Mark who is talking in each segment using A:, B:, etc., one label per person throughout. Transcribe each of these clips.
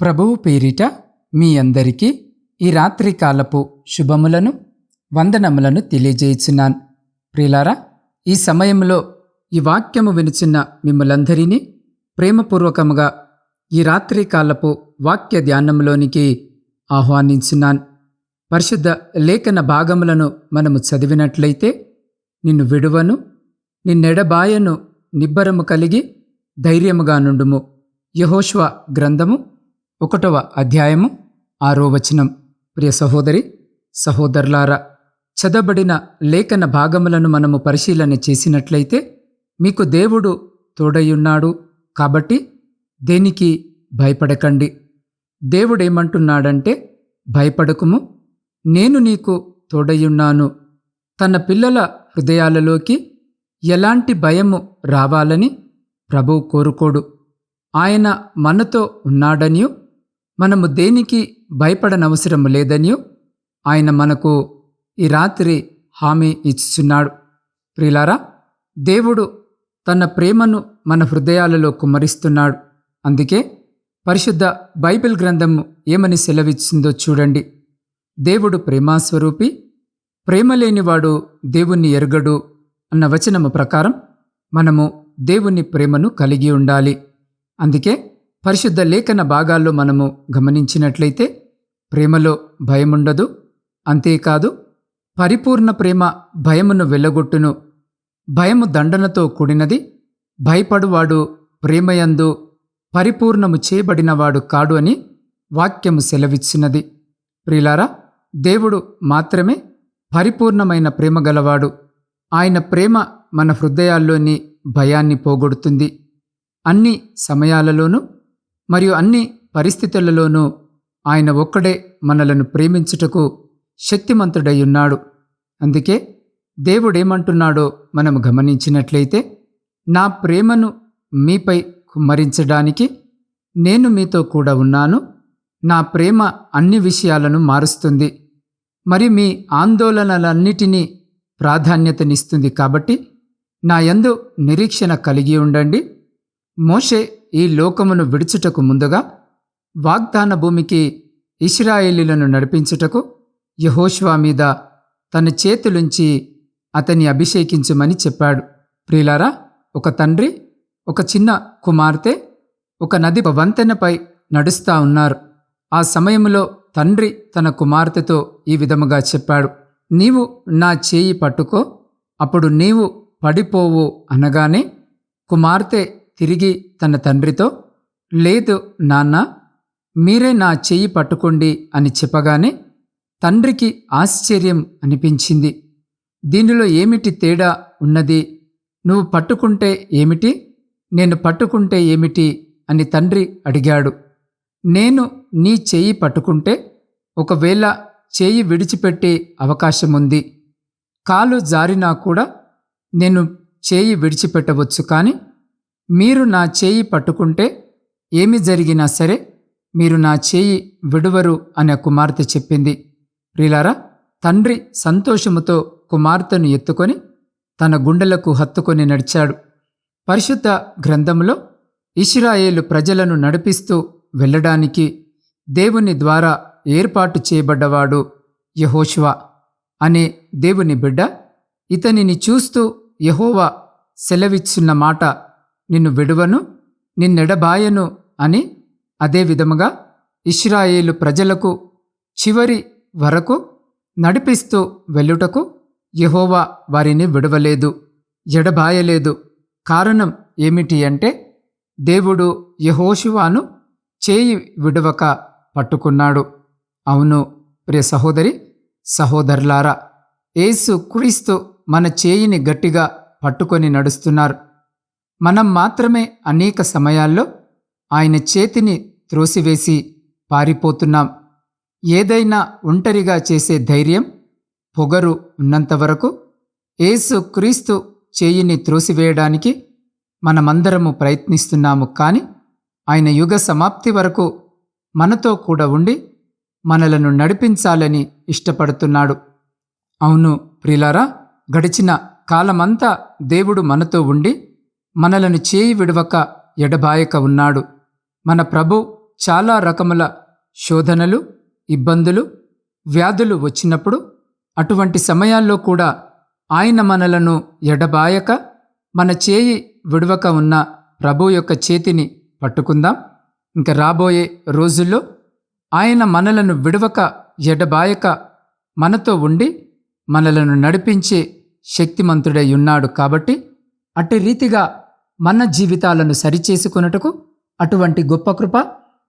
A: ప్రభువు పేరిట మీ అందరికీ ఈ రాత్రికాలపు శుభములను వందనములను తెలియజేయుచున్నాను. ప్రిలారా ఈ సమయంలో ఈ వాక్యము వినుచున్న మిమ్మలందరినీ ప్రేమపూర్వకముగా ఈ రాత్రికాలపు వాక్య ధ్యానంలోనికి ఆహ్వానించున్నాను. పరిశుద్ధ లేఖన భాగములను మనము చదివినట్లయితే నిన్ను విడువను నిన్నెడబాయను నిబ్బరము కలిగి ధైర్యముగా నుండుము. యహోష్వ గ్రంథము ఒకటవ అధ్యాయము ఆరో వచనం. ప్రియ సహోదరి సహోదరులారా చదబడిన లేఖన భాగములను మనము పరిశీలన చేసినట్లయితే మీకు దేవుడు తోడయున్నాడు కాబట్టి దేనికి భయపడకండి. దేవుడేమంటున్నాడంటే భయపడకుము నేను నీకు తోడయున్నాను తన పిల్లల హృదయాలలోకి ఎలాంటి భయము రావాలని ప్రభువు కోరుకోడు. ఆయన మనతో ఉన్నాడనియు మనము దేనికి భయపడనవసరం లేదనియు ఆయన మనకు ఈ రాత్రి హామీ ఇచ్చుచున్నాడు. ప్రిలారా దేవుడు తన ప్రేమను మన హృదయాలలో కుమ్మరిస్తున్నాడు. అందుకే పరిశుద్ధ బైబిల్ గ్రంథము ఏమని సెలవిచ్చిందో చూడండి. దేవుడు ప్రేమాస్వరూపి ప్రేమ లేనివాడు దేవుణ్ణి ఎరగడు అన్న వచనము ప్రకారం మనము దేవుని ప్రేమను కలిగి ఉండాలి. అందుకే పరిశుద్ధ లేఖన భాగాల్లో మనము గమనించినట్లయితే ప్రేమలో భయముండదు. అంతేకాదు పరిపూర్ణ ప్రేమ భయమును వెళ్ళగొట్టును భయము దండనతో కూడినది. భయపడువాడు ప్రేమయందు పరిపూర్ణము చేయబడినవాడు కాడు అని వాక్యము సెలవిచ్చినది. ప్రిలారా దేవుడు మాత్రమే పరిపూర్ణమైన ప్రేమ గలవాడు. ఆయన ప్రేమ మన హృదయాల్లోని భయాన్ని పోగొడుతుంది. అన్ని సమయాలలోనూ మరియు అన్ని పరిస్థితులలోనూ ఆయన ఒక్కడే మనలను ప్రేమించుటకు శక్తిమంతుడై ఉన్నాడు. అందుకే దేవుడేమంటున్నాడో మనం గమనించినట్లయితే నా ప్రేమను మీపై కుమ్మరించడానికి నేను మీతో కూడా ఉన్నాను. నా ప్రేమ అన్ని విషయాలను మారుస్తుంది. మరి మీ ఆందోళనలన్నిటినీ ప్రాధాన్యతనిస్తుంది కాబట్టి నా యందు నిరీక్షణ కలిగి ఉండండి. మోషే ఈ లోకమును విడుచుటకు ముందుగా వాగ్దాన భూమికి ఇస్రాయేలీలను నడిపించుటకు యహోష్వా మీద తన చేతులుంచి అతన్ని అభిషేకించమని చెప్పాడు. ప్రియులారా ఒక తండ్రి ఒక చిన్న కుమార్తె ఒక నది వంతెనపై నడుస్తా ఉన్నారు. ఆ సమయంలో తండ్రి తన కుమార్తెతో ఈ విధముగా చెప్పాడు. నీవు నా చేయి పట్టుకో అప్పుడు నీవు పడిపోవు అనగానే కుమార్తె తిరిగి తన తండ్రితో లేదు నాన్న మీరే నా చెయ్యి పట్టుకోండి అని చెప్పగానే తండ్రికి ఆశ్చర్యం అనిపించింది. దీనిలో ఏమిటి తేడా ఉన్నది? నువ్వు పట్టుకుంటే ఏమిటి? నేను పట్టుకుంటే ఏమిటి? అని తండ్రి అడిగాడు. నేను నీ చెయ్యి పట్టుకుంటే ఒకవేళ చేయి విడిచిపెట్టే అవకాశముంది. కాలు జారినా కూడా నేను చేయి విడిచిపెట్టవచ్చు కానీ మీరు నా చేయి పట్టుకుంటే ఏమి జరిగినా సరే మీరు నా చేయి విడువరు అనే కుమార్తె చెప్పింది. ప్రిలారా తండ్రి సంతోషముతో కుమార్తెను ఎత్తుకొని తన గుండెలకు హత్తుకొని నడిచాడు. పరిశుద్ధ గ్రంథంలో ఇస్రాయేలు ప్రజలను నడిపిస్తూ వెళ్ళడానికి దేవుని ద్వారా ఏర్పాటు చేయబడ్డవాడు యహోష్వా అనే దేవుని బిడ్డ. ఇతనిని చూస్తూ యహోవా సెలవిచ్చున్న మాట నిన్ను విడువను నిన్నెడబాయను అని అదే విధముగా ఇస్రాయేలు ప్రజలకు చివరి వరకు నడిపిస్తూ వెళ్ళుటకు యహోవా వారిని విడవలేదు ఎడబాయలేదు. కారణం ఏమిటి అంటే దేవుడు యహోశివాను చేయి విడవక పట్టుకున్నాడు. అవును ప్రియ సహోదరి సహోదరులారా ఏసు క్రీస్తు మన చేయిని గట్టిగా పట్టుకొని నడుస్తున్నారు. మనం మాత్రమే అనేక సమయాల్లో ఆయన చేతిని త్రోసివేసి పారిపోతున్నాం. ఏదైనా ఒంటరిగా చేసే ధైర్యం పొగరు ఉన్నంతవరకు ఏసు క్రీస్తు చేయిని త్రోసివేయడానికి మనమందరము ప్రయత్నిస్తున్నాము. కానీ ఆయన యుగ సమాప్తి వరకు మనతో కూడా ఉండి మనలను నడిపించాలని ఇష్టపడుతున్నాడు. అవును ప్రిలారా గడిచిన కాలమంతా దేవుడు మనతో ఉండి మనలను చేయి విడవక ఎడబాయక ఉన్నాడు. మన ప్రభు చాలా రకముల శోధనలు ఇబ్బందులు వ్యాధులు వచ్చినప్పుడు అటువంటి సమయాల్లో కూడా ఆయన మనలను ఎడబాయక మన చేయి విడవక ఉన్న ప్రభు యొక్క చేతిని పట్టుకుందాం. ఇంకా రాబోయే రోజుల్లో ఆయన మనలను విడవక ఎడబాయక మనతో ఉండి మనలను నడిపించే శక్తిమంతుడై ఉన్నాడు కాబట్టి అట్టి రీతిగా మన జీవితాలను సరిచేసుకొనుటకు అటువంటి గొప్ప కృప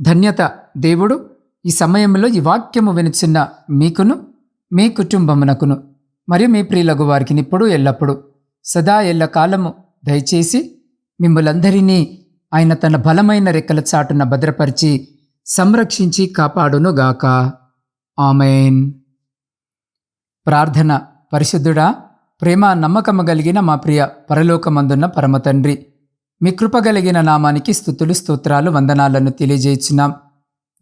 A: ధన్యత దేవుడు ఈ సమయంలో ఈ వాక్యము వినిచిన్న మీకును మీ కుటుంబమునకును మరియు మీ ప్రియులగు వారికి ఇప్పుడు ఎల్లప్పుడు సదా ఎల్ల కాలము దయచేసి మిమ్మలందరినీ ఆయన తన బలమైన రెక్కల చాటున భద్రపరిచి సంరక్షించి కాపాడునుగాక. ఆమెన్. ప్రార్థన పరిశుద్ధుడా ప్రేమ నమ్మకము కలిగిన మా ప్రియ పరలోకమందున్న పరమతండ్రి మీ కృప కలిగిన నామానికి స్థుతులు స్తోత్రాలు వందనాలను తెలియజేయించున్నాం.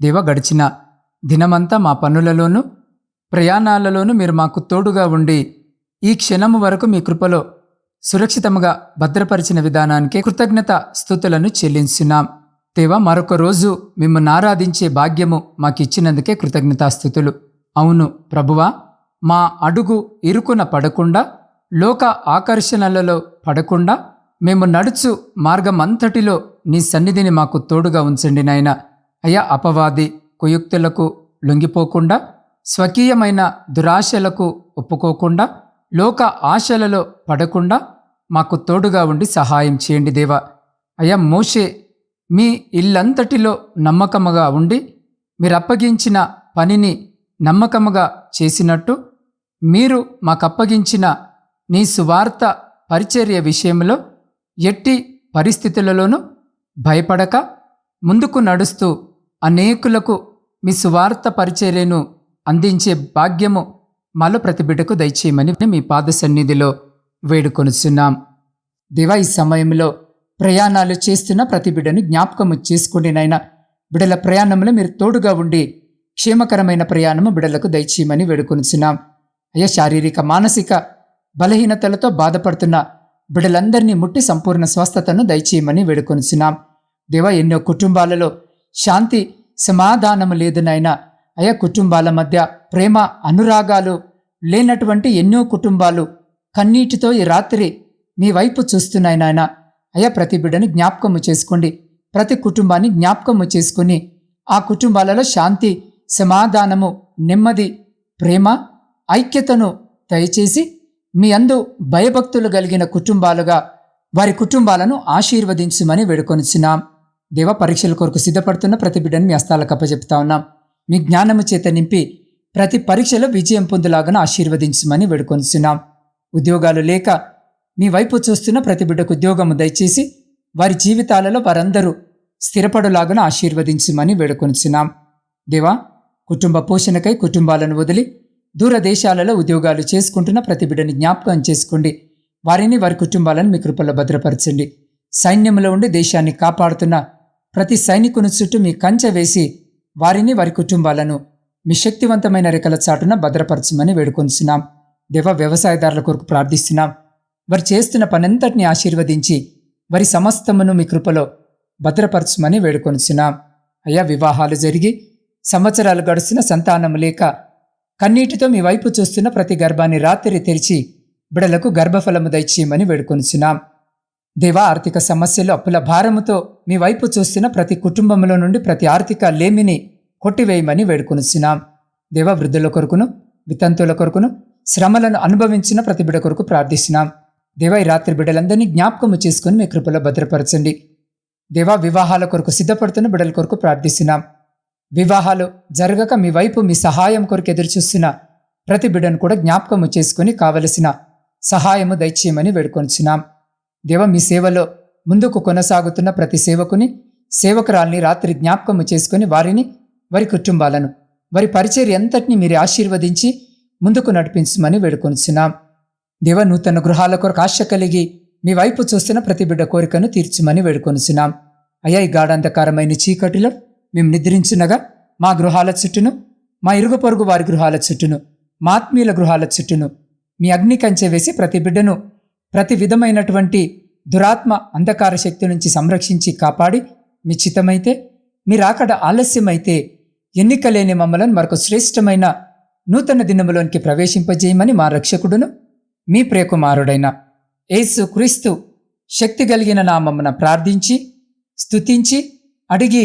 A: దేవ గడిచిన దినమంతా మా పనులలోనూ ప్రయాణాలలోనూ మీరు మాకు తోడుగా ఉండి ఈ క్షణము వరకు మీ కృపలో సురక్షితముగా భద్రపరిచిన విధానానికి కృతజ్ఞత స్థుతులను చెల్లించున్నాం. దేవ మరొక రోజు మిమ్మల్ని ఆరాధించే భాగ్యము మాకిచ్చినందుకే కృతజ్ఞతాస్థుతులు అవును ప్రభువా మా అడుగు ఇరుకున పడకుండా లోక ఆకర్షణలలో పడకుండా మేము నడుచు మార్గం అంతటిలో నీ సన్నిధిని మాకు తోడుగా ఉంచండి నాయన. అయ్యా అపవాది కుయుక్తులకు లొంగిపోకుండా స్వకీయమైన దురాశలకు ఒప్పుకోకుండా లోక ఆశలలో పడకుండా మాకు తోడుగా ఉండి సహాయం చేయండి దేవా. అయ్యా మోషే మీ ఇల్లంతటిలో నమ్మకముగా ఉండి మీరు అప్పగించిన పనిని నమ్మకముగా చేసినట్టు మీరు మాకు అప్పగించిన నీ సువార్త పరిచర్య విషయంలో ఎట్టి పరిస్థితులలోనూ భయపడక ముందుకు నడుస్తూ అనేకులకు మీ సువార్త పరిచర్యను అందించే భాగ్యము మల ప్రతిబిడ్డకు దయచేయమని మీ పాద సన్నిధిలో వేడుకొనుచున్నాం. దివా ఈ సమయంలో ప్రయాణాలు చేస్తున్న ప్రతి బిడ్డను జ్ఞాపకము చేసుకుని నాయన బిడల ప్రయాణంలో మీరు తోడుగా ఉండి క్షేమకరమైన ప్రయాణము బిడలకు దయచేయమని వేడుకొనుచున్నాం. అయ్యా శారీరక మానసిక బలహీనతలతో బాధపడుతున్న బిడ్డలందరినీ ముట్టి సంపూర్ణ స్వస్థతను దయచేయమని వేడుకొనిచున్నాం. దేవా ఎన్నో కుటుంబాలలో శాంతి సమాధానము లేదు నాయనా. అయా కుటుంబాల మధ్య ప్రేమ అనురాగాలు లేనటువంటి ఎన్నో కుటుంబాలు కన్నీటితో ఈ రాత్రి మీ వైపు చూస్తున్నాయి నాయన. అయా ప్రతి బిడ్డని జ్ఞాపకము చేసుకోండి. ప్రతి కుటుంబాన్ని జ్ఞాపకము చేసుకుని ఆ కుటుంబాలలో శాంతి సమాధానము నెమ్మది ప్రేమ ఐక్యతను దయచేసి మీ అందు భయభక్తులు కలిగిన కుటుంబాలుగా వారి కుటుంబాలను ఆశీర్వదించమని వేడుకొనిచున్నాం. దేవ పరీక్షల కొరకు సిద్ధపడుతున్న ప్రతి బిడ్డను మీ హస్తాలకు అప్పచెప్తా ఉన్నాం. మీ జ్ఞానము చేత నింపి ప్రతి పరీక్షలో విజయం పొందులాగా ఆశీర్వదించమని వేడుకొనిచున్నాం. ఉద్యోగాలు లేక మీ వైపు చూస్తున్న ప్రతి బిడ్డకు ఉద్యోగము దయచేసి వారి జీవితాలలో వారందరూ స్థిరపడులాగా ఆశీర్వదించమని వేడుకొనిచున్నాం. దేవా కుటుంబ పోషణకై కుటుంబాలను వదిలి దూరదేశాలలో ఉద్యోగాలు చేసుకుంటున్న ప్రతి బిడ్డని జ్ఞాపకం చేసుకోండి. వారిని వారి కుటుంబాలను మీ కృపల్లో భద్రపరచండి. సైన్యంలో ఉండి దేశాన్ని కాపాడుతున్న ప్రతి సైనికుని చుట్టూ మీ కంచె వేసి వారిని వారి కుటుంబాలను మీ శక్తివంతమైన రెక్కల చాటున భద్రపరచమని వేడుకొనిస్తున్నాం దేవ వ్యవసాయదారుల కొరకు ప్రార్థిస్తున్నాం. వారు చేస్తున్న పనంతటిని ఆశీర్వదించి వారి సమస్తమును మీ కృపలో భద్రపరచమని వేడుకొనిచున్నాం. అయ్యా వివాహాలు జరిగి సంవత్సరాలు గడుస్తున్న సంతానం లేక కన్నీటితో మీ వైపు చూస్తున్న ప్రతి గర్భాన్ని రాత్రి తెరిచి బిడలకు గర్భఫలము దయచేయమని వేడుకొనిచున్నాం. దేవా ఆర్థిక సమస్యలు అప్పుల భారముతో మీ వైపు చూస్తున్న ప్రతి కుటుంబంలో నుండి ప్రతి ఆర్థిక లేమిని కొట్టివేయమని వేడుకొనిచున్నాం. దేవా వృద్ధుల కొరకును వితంతుల కొరకును శ్రమలను అనుభవించిన ప్రతి బిడ కొరకు ప్రార్థిస్తున్నాం. దేవా ఈ రాత్రి బిడ్డలందరినీ జ్ఞాపకము చేసుకుని మీ కృపలో భద్రపరచండి. దేవా వివాహాల కొరకు సిద్ధపడుతున్న బిడ్డల కొరకు ప్రార్థిస్తున్నాం. వివాహాలు జరగక మీ వైపు మీ సహాయం కొరకు ఎదురుచూస్తున్న ప్రతి బిడ్డను కూడా జ్ఞాపకము చేసుకుని కావలసిన సహాయము దయచేయమని వేడుకొంచున్నాం. దేవ మీ సేవలో ముందుకు కొనసాగుతున్న ప్రతి సేవకుని సేవకురాల్ని రాత్రి జ్ఞాపకము చేసుకుని వారిని వారి కుటుంబాలను వారి పరిచర్య ఎంతటిని మీరు ఆశీర్వదించి ముందుకు నడిపించమని వేడుకొంచున్నాం. దేవ నూతన గృహాల కొరకు ఆశ కలిగి మీ వైపు చూస్తున్న ప్రతి బిడ్డ కోరికను తీర్చుమని వేడుకొనుచున్నాం అయ్యా ఈ గాఢాంధకారమైన చీకటిలో మేము నిద్రించునగా మా గృహాల చుట్టూను మా ఇరుగు పొరుగు వారి గృహాల చుట్టూను మా ఆత్మీయుల గృహాల చుట్టూను మీ అగ్ని కంచె వేసి ప్రతి బిడ్డను ప్రతి విధమైనటువంటి దురాత్మ అంధకార శక్తి నుంచి సంరక్షించి కాపాడి మీ చిత్తమైతే మీరు ఆకడ ఆలస్యమైతే ఎన్నిక లేని మమ్మలను మరొక శ్రేష్టమైన నూతన దినములోనికి ప్రవేశింపజేయమని మా రక్షకుడును మీ ప్రియకుమారుడైన యేసు క్రీస్తు శక్తి కలిగిన నా మమ్మను ప్రార్థించి స్తుతించి అడిగి